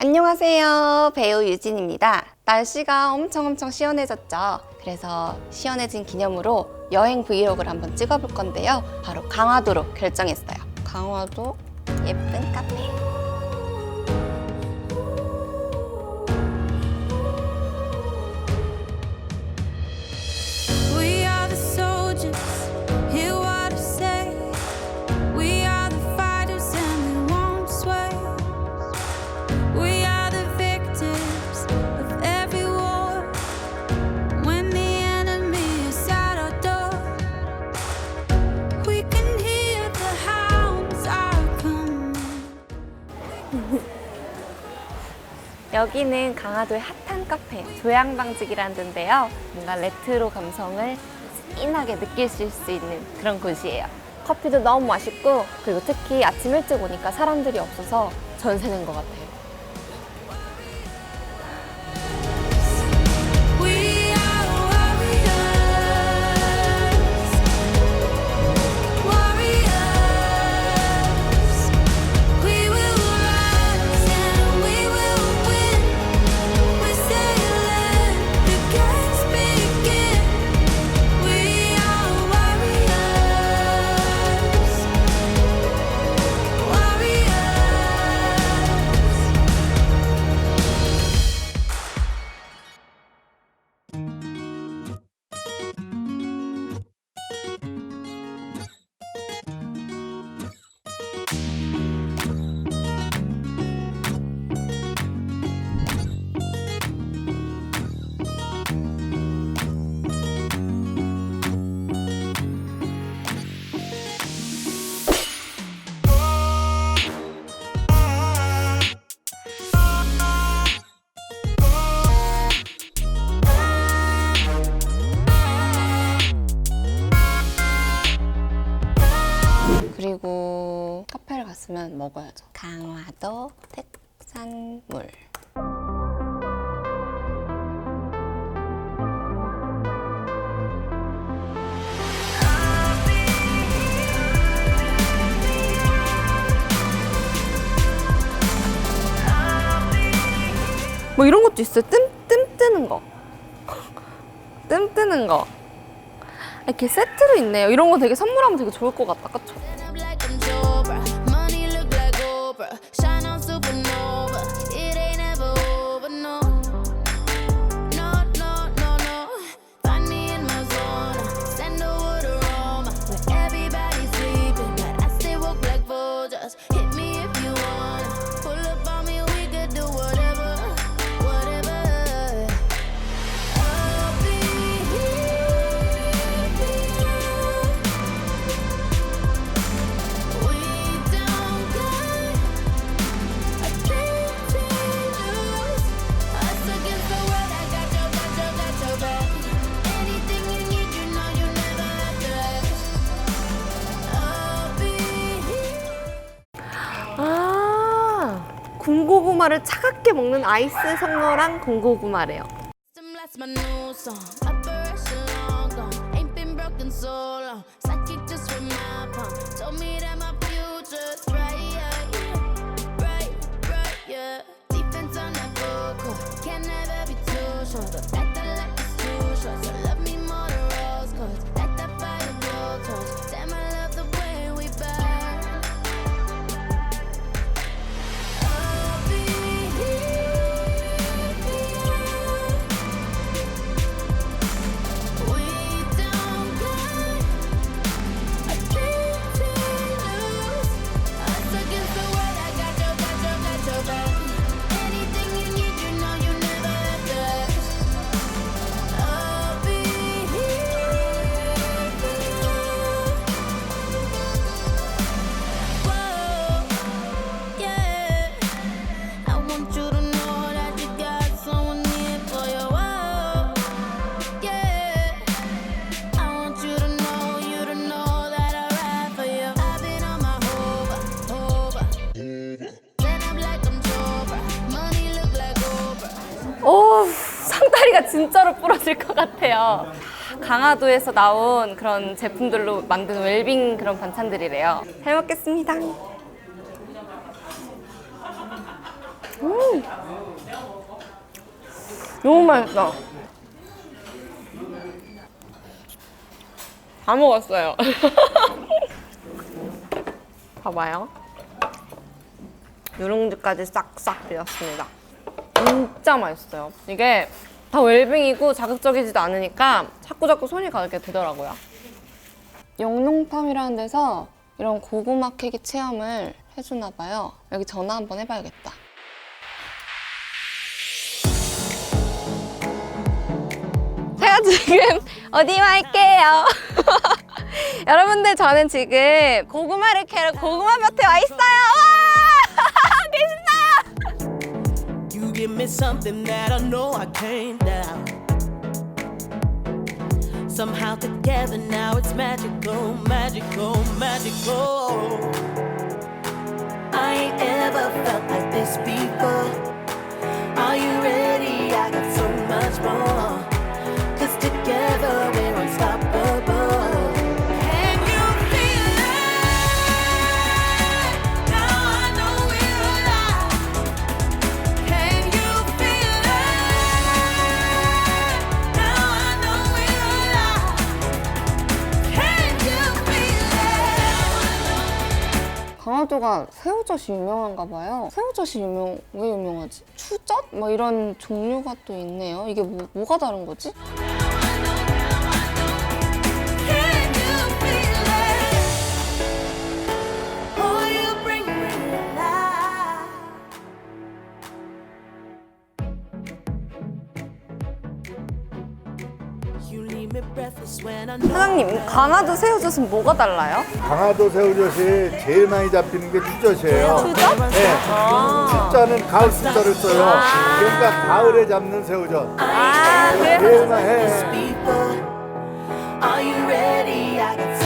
안녕하세요. 배우 유진입니다. 날씨가 엄청 엄청 시원해졌죠. 그래서 시원해진 기념으로 여행 브이로그를 한번 찍어볼 건데요. 바로 강화도로 결정했어요. 강화도 예쁜 카페. 여기는 강화도의 핫한 카페 조양방직이라는 데인데요. 뭔가 레트로 감성을 진하게 느끼실 수 있는 그런 곳이에요. 커피도 너무 맛있고 그리고 특히 아침 일찍 오니까 사람들이 없어서 전세는 것 같아요. 먹어야죠. 강화도 특산물. 뭐 이런 것도 있어요. 뜸, 뜸 뜨는 거. 뜸 뜨는 거. 이렇게 세트로 있네요. 이런 거 되게 선물하면 되게 좋을 것 같다. 그쵸? Barbara. 군고구마를 차갑게 먹는 아이스 성너랑 군고구마래요. 진짜로 부러질 것 같아요. 강화도에서 나온 그런 제품들로 만든 웰빙 그런 반찬들이래요. 잘 먹겠습니다. 음. 너무 맛있다. 다 먹었어요. 봐봐요. 누룽지까지 싹싹 비었습니다. 진짜 맛있어요. 이게 다 웰빙이고 자극적이지도 않으니까 자꾸 자꾸 손이 가게 되더라고요. 영농팜이라는 데서 이런 고구마 캐기 체험을 해주나 봐요. 여기 전화 한번 해봐야겠다. 제가 지금 어디 와 있게요? 여러분들 저는 지금 고구마를 캐러 고구마 밭에 와 있어요. 와! Give me something that I know I can't doubt. Somehow together now it's magical, magical, magical. I ain't ever felt like this before. Are you ready? I got so much more. 강화도가 새우젓이 유명한가 봐요. 새우젓이 유명 왜 유명하지? 추젓? 뭐 이런 종류가 또 있네요. 이게 뭐, 뭐가 다른 거지? 사장님, 강화도 새우젓은 뭐가 달라요? 강화도 새우젓이 제일 많이 잡히는 게 추젓이에요. 추젓? 네. 추자는 가을 추자를 써요. 그러니까 가을에 잡는 새우젓. 아, 그래서 제일 많이 해. Are you ready? I got